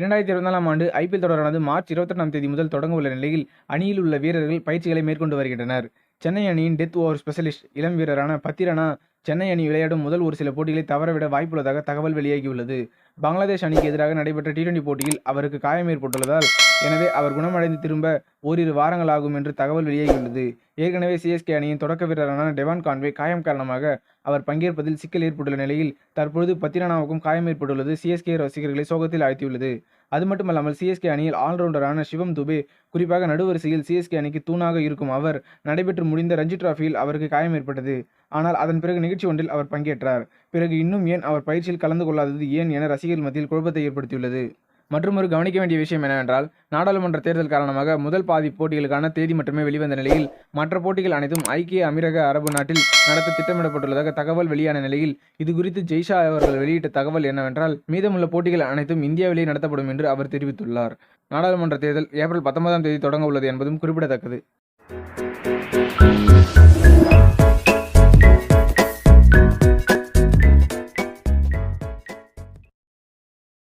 இரண்டாயிரத்தி இருபத்தி நாலாம் ஆண்டு ஐபிஎல் தொடரானது மார்ச் இருபத்தெட்டாம் தேதி முதல் தொடங்க உள்ள நிலையில் அணியில் உள்ள வீரர்கள் பயிற்சிகளை மேற்கொண்டு வருகின்றனர். சென்னை அணியின் டெத் ஓவர் ஸ்பெஷலிஸ்ட் இளம் வீரரான பத்திரனா சென்னை அணி விளையாடும் முதல் ஒரு சில போட்டிகளை தவறவிட வாய்ப்புள்ளதாக தகவல் வெளியாகியுள்ளது. பங்களாதேஷ் அணிக்கு எதிராக நடைபெற்ற டி டுவெண்டி போட்டியில் அவருக்கு காயம் ஏற்பட்டுள்ளதால் எனவே அவர் குணமடைந்து திரும்ப ஓரிரு வாரங்கள் ஆகும் என்று தகவல் வெளியாகியுள்ளது. ஏற்கனவே சிஎஸ்கே அணியின் தொடக்க வீரரான டெவான் கான்வே காயம் காரணமாக அவர் பங்கேற்பதில் சிக்கல் ஏற்பட்டுள்ள நிலையில் தற்பொழுது பத்திரனாவுக்கும் காயம் ஏற்பட்டுள்ளது சிஎஸ்கே ரசிகர்களை சோகத்தில் ஆழ்த்தியுள்ளது. அது மட்டுமல்லாமல் சிஎஸ்கே அணியில் ஆல்ரவுண்டரான சிவம் துபே குறிப்பாக நடுவரிசையில் சிஎஸ்கே அணிக்கு தூணாக இருக்கும் அவர் நடைபெற்று முடிந்த ரஞ்சி டிராஃபியில் அவருக்கு காயம் ஏற்பட்டது. ஆனால் அதன் பிறகு நிகழ்ச்சி ஒன்றில் அவர் பங்கேற்றார். பிறகு இன்னும் ஏன் அவர் பயிற்சியில் கலந்து கொள்ளாதது ஏன் என ரசிகர்கள் மத்தியில் குழப்பத்தை ஏற்படுத்தியுள்ளது. மற்றொரு கவனிக்க வேண்டிய விஷயம் என்னவென்றால் நாடாளுமன்ற தேர்தல் காரணமாக முதல் பாதி போட்டிகளுக்கான தேதி மட்டுமே வெளிவந்த நிலையில் மற்ற போட்டிகள் அனைத்தும் ஐக்கிய அமீரக அரபு நாட்டில் நடத்த திட்டமிடப்பட்டுள்ளதாக தகவல் வெளியான நிலையில் இது குறித்து ஜெய்ஷா அவர்கள் வெளியிட்ட தகவல் என்னவென்றால் மீதமுள்ள போட்டிகள் அனைத்தும் இந்தியாவிலேயே நடத்தப்படும் என்று அவர் தெரிவித்துள்ளார். நாடாளுமன்ற தேர்தல் ஏப்ரல் பத்தொன்பதாம் தேதி தொடங்க உள்ளது என்பதும் குறிப்பிடத்தக்கது.